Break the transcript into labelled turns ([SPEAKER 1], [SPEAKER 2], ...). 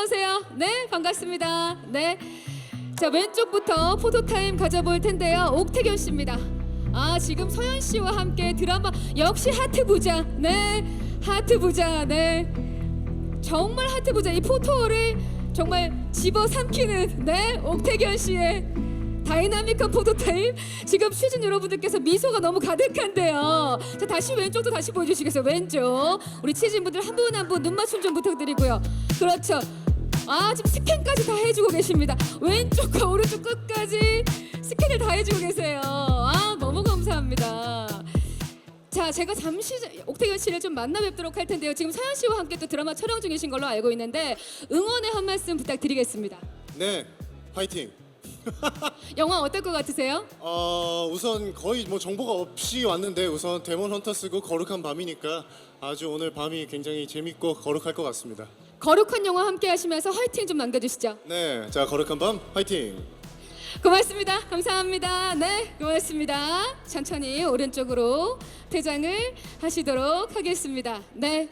[SPEAKER 1] 안녕하세요. 네, 반갑습니다. 네. 자, 왼쪽부터 포토타임 가져볼 텐데요. 옥태견 씨입니다. 아, 지금 서현 씨와 함께 드라마 역시 하트 부자. 네. 하트 부자. 네. 정말 하트 부자. 이 포토를 정말 집어 삼키는 네. 옥태견 씨의 다이나믹한 포토타임 지금 시즌 여러분들께서 미소가 너무 가득한데요 자 다시 왼쪽도 다시 보여주시겠어요 왼쪽 우리 치즈분들 한 분 한 분 눈 맞춤 좀 부탁드리고요 그렇죠 아 지금 스캔까지 다 해주고 계십니다 왼쪽과 오른쪽 끝까지 스캔을 다 해주고 계세요 아 너무 감사합니다 자 제가 잠시 옥태견 씨를 좀 만나 뵙도록 할 텐데요 지금 서현 씨와 함께 또 드라마 촬영 중이신 걸로 알고 있는데 응원의 한 말씀 부탁드리겠습니다
[SPEAKER 2] 네, 화이팅.
[SPEAKER 1] 영화 어떨 것 같으세요?
[SPEAKER 2] 어, 우선 거의 뭐 정보가 없이 왔는데 우선 데몬 헌터스고 거룩한 밤이니까 아주 오늘 밤이 굉장히 재밌고 거룩할 것 같습니다.
[SPEAKER 1] 거룩한 영화 함께 하시면서 화이팅 좀 남겨주시죠.
[SPEAKER 2] 네, 자 거룩한 밤 화이팅.
[SPEAKER 1] 고맙습니다. 감사합니다. 네, 고맙습니다. 천천히 오른쪽으로 퇴장을 하시도록 하겠습니다. 네.